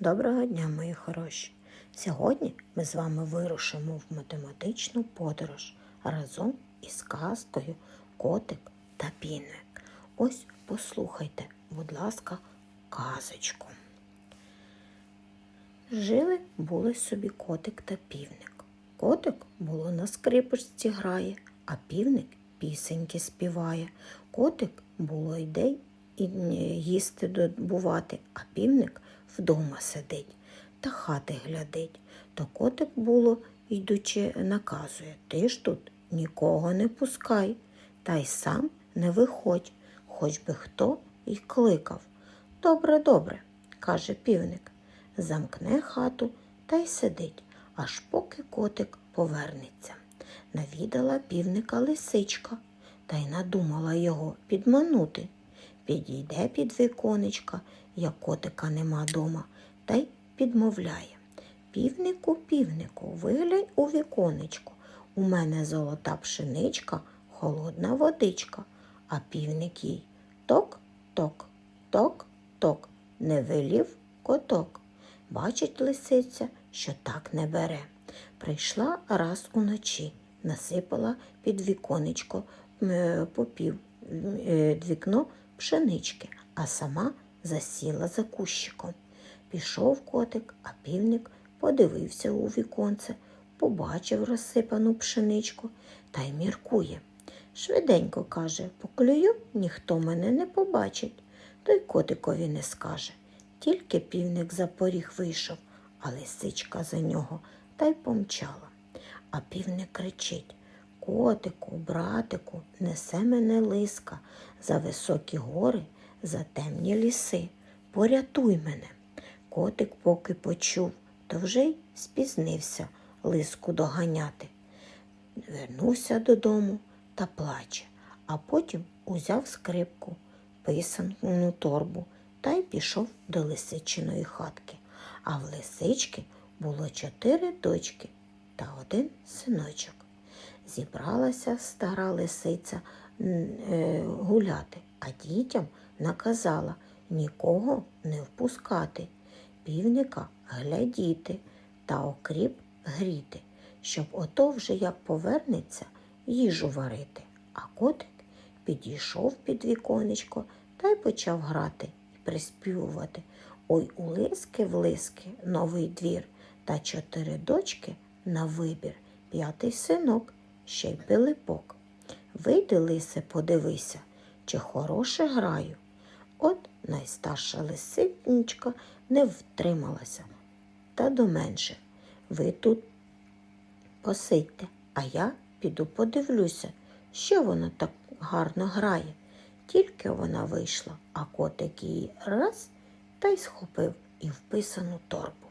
Доброго дня, мої хороші! Сьогодні ми з вами вирушимо в математичну подорож разом із казкою Котик та Півник. Ось послухайте, будь ласка, казочку. Жили були собі котик та півник. Котик було на скрипочці грає, а півник пісеньки співає. Котик було йде і їсти добувати, а півник вдома сидить та хати глядить. То котик було, йдучи, наказує Ти ж тут нікого не пускай, та й сам не виходь, хоч би хто й кликав. Добре, добре, каже півник, замкне хату та й сидить, аж поки котик повернеться. Навідала півника лисичка та й надумала його підманути. Підійде під віконечка, як котика нема дома, та й підмовляє. Півнику, півнику, виглянь у віконечко. У мене золота пшеничка, холодна водичка, а півник їй ток, ток, ток, ток, не велів коток. Бачить лисиця, що так не бере. Прийшла раз уночі, насипала під віконечко е, попів е, вікно пшенички, а сама засіла за кущиком. Пішов котик, а півник подивився у віконце, побачив розсипану пшеничку та й міркує. Швиденько каже, поклюю, ніхто мене не побачить, то й котикові не скаже. Тільки півник за поріг вийшов, а лисичка за нього та й помчала. А півник кричить Котику, братику, несе мене лиска за високі гори, за темні ліси. Порятуй мене. Котик поки почув, то вже й спізнився лиску доганяти. Вернувся додому та плаче, а потім узяв скрипку, писану торбу та й пішов до лисичиної хатки. А в лисички було чотири дочки та один синочок. Зібралася стара лисиця е, гуляти, а дітям наказала нікого не впускати, півника глядіти та окріп гріти, щоб ото вже як повернеться їжу варити. А котик підійшов під віконечко та й почав грати і приспівувати. Ой у лиски в лиски новий двір та чотири дочки на вибір, п'ятий синок, ще й пилипок. Вийди, лисе, подивися, чи хороше граю. От найстарша лисичка не втрималася. Та до менше. Ви тут посидьте, а я піду подивлюся, що вона так гарно грає. Тільки вона вийшла, а котик її раз та й схопив і вписану торбу.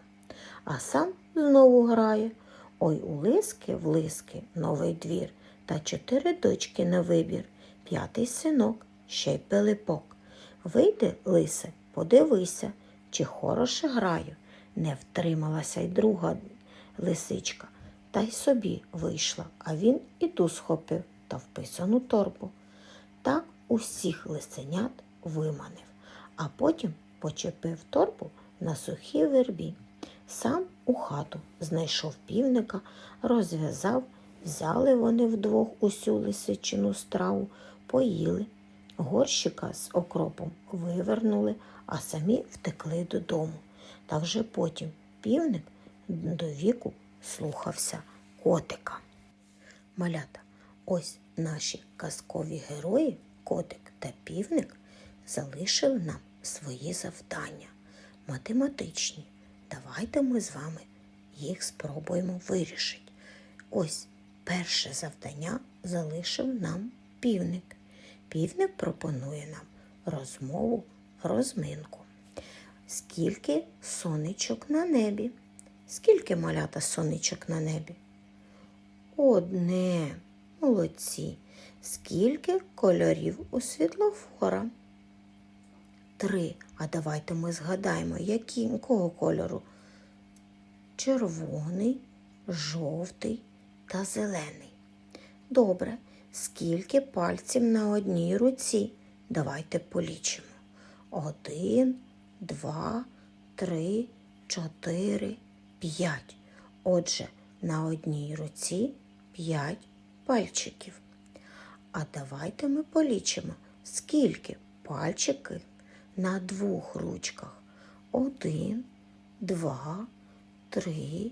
А сам знову грає. Ой у лиски в лиски новий двір та чотири дочки на вибір, п'ятий синок, ще й пилипок. Вийди, лисе, подивися, чи хороше граю. Не втрималася й друга лисичка, та й собі вийшла, а він і ту схопив та вписану торбу. Так усіх лисенят виманив, а потім почепив торбу на сухій вербі. Сам у хату знайшов півника, розв'язав, взяли вони вдвох усю лисичину страву, поїли. Горщика з окропом вивернули, а самі втекли додому. Та вже потім півник до віку слухався котика. Малята, ось наші казкові герої, котик та півник, залишили нам свої завдання, математичні. Давайте ми з вами їх спробуємо вирішити. Ось перше завдання залишив нам півник. Півник пропонує нам розмову, розминку. Скільки сонечок на небі? Скільки малята сонечок на небі? Одне. Молодці. Скільки кольорів у світлофора? Три. А давайте ми згадаємо, якого кольору? Червоний, жовтий та зелений. Добре. Скільки пальців на одній руці? Давайте полічимо. Один, два, три, чотири, п'ять. Отже, на одній руці п'ять пальчиків. А давайте ми полічимо, скільки пальчиків на двох ручках. Один, два, три,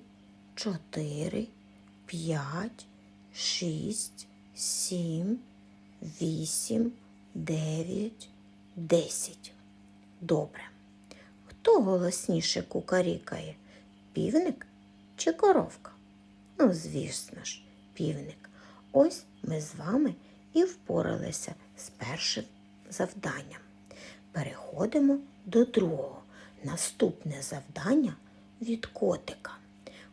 чотири, п'ять, шість, сім, вісім, дев'ять, десять. Добре. Хто голосніше кукарікає? Півник чи коровка? Ну, звісно ж, півник. Ось ми з вами і впоралися з першим завданням. Переходимо до другого. Наступне завдання від котика.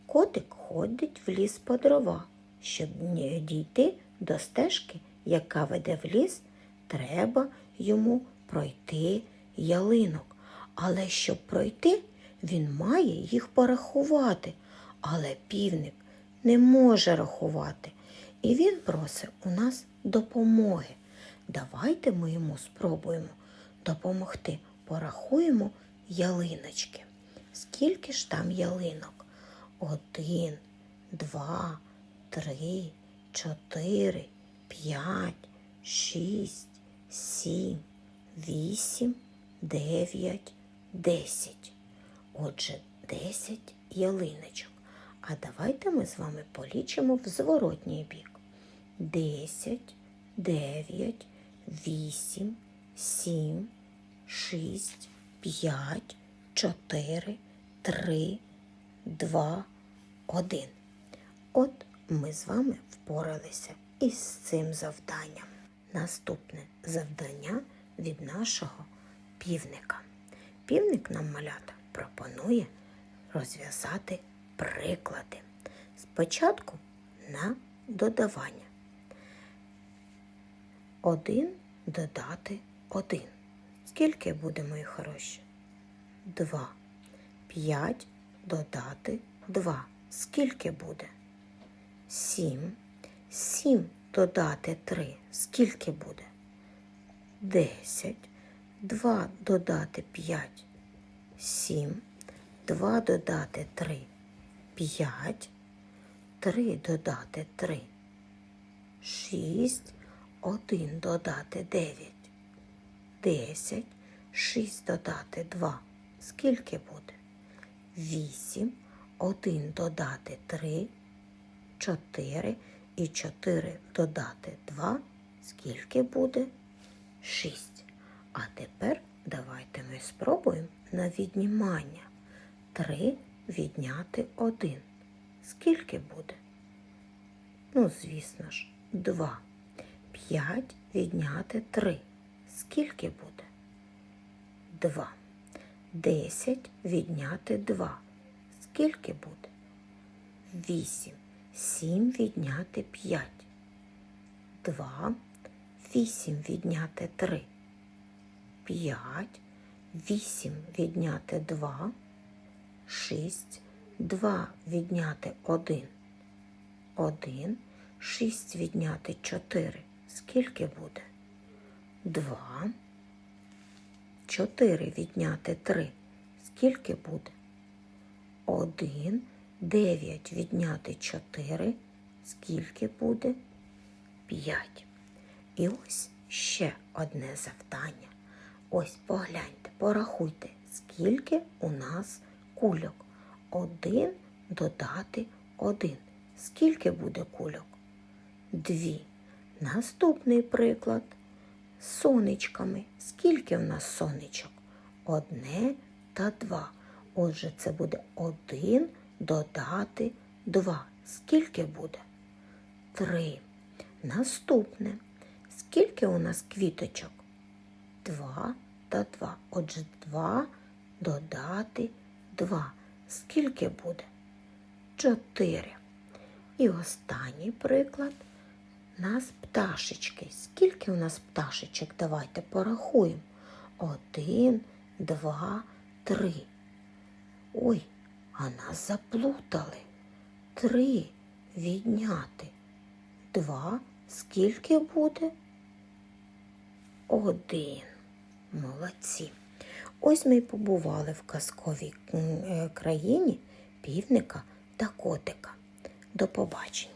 Котик ходить в ліс по дрова. Щоб дійти до стежки, яка веде в ліс, треба йому пройти ялинок. Але щоб пройти, він має їх порахувати. Але півник не може рахувати. І він просить у нас допомоги. Давайте ми йому спробуємо допомогти. Порахуємо ялиночки. Скільки ж там ялинок? Один, два, три, чотири, п'ять, шість, сім, вісім, дев'ять, десять. Отже, десять ялиночок. А давайте ми з вами полічимо в зворотній бік. Десять, дев'ять, вісім, сім, шість, п'ять, чотири, три, два, один. От ми з вами впоралися із цим завданням. Наступне завдання від нашого півника. Півник нам малята пропонує розв'язати приклади. Спочатку на додавання. Один додати один. Скільки буде, мої хороші? Два. П'ять додати два. Скільки буде? Сім. Сім додати три. Скільки буде? Десять. Два додати п'ять. Сім. Два додати три. П'ять. Три додати три. Шість. Один додати дев'ять. Десять. Шість додати два. Скільки буде? Вісім. Один додати три. Чотири. І чотири додати два. Скільки буде? Шість. А тепер давайте ми спробуємо на віднімання. Три відняти один. Скільки буде? Ну, звісно ж, два. П'ять відняти три. Скільки буде? Два. Десять відняти два. Скільки буде? Вісім. Сім відняти п'ять. Два. Вісім відняти три. П'ять. Вісім відняти два. Шість. Два відняти один. Один. Шість відняти чотири. Скільки буде? Два. Чотири відняти три. Скільки буде? Один. Дев'ять відняти чотири. Скільки буде? П'ять. І ось ще одне завдання. Ось погляньте, порахуйте, скільки у нас кульок. Один додати один. Скільки буде кульок? Дві. Наступний приклад. Сонечками. Скільки в нас сонечок? Одне та два. Отже, це буде один додати два. Скільки буде? Три. Наступне. Скільки у нас квіточок? Два та два. Отже, два додати два. Скільки буде? Чотири. І останній приклад. Нас пташечки. Скільки у нас пташечок? Давайте порахуємо. Один, два, три. Ой, а нас заплутали. Три відняти. Два. Скільки буде? Один. Молодці. Ось ми й побували в казковій е, країні півника та котика. До побачення.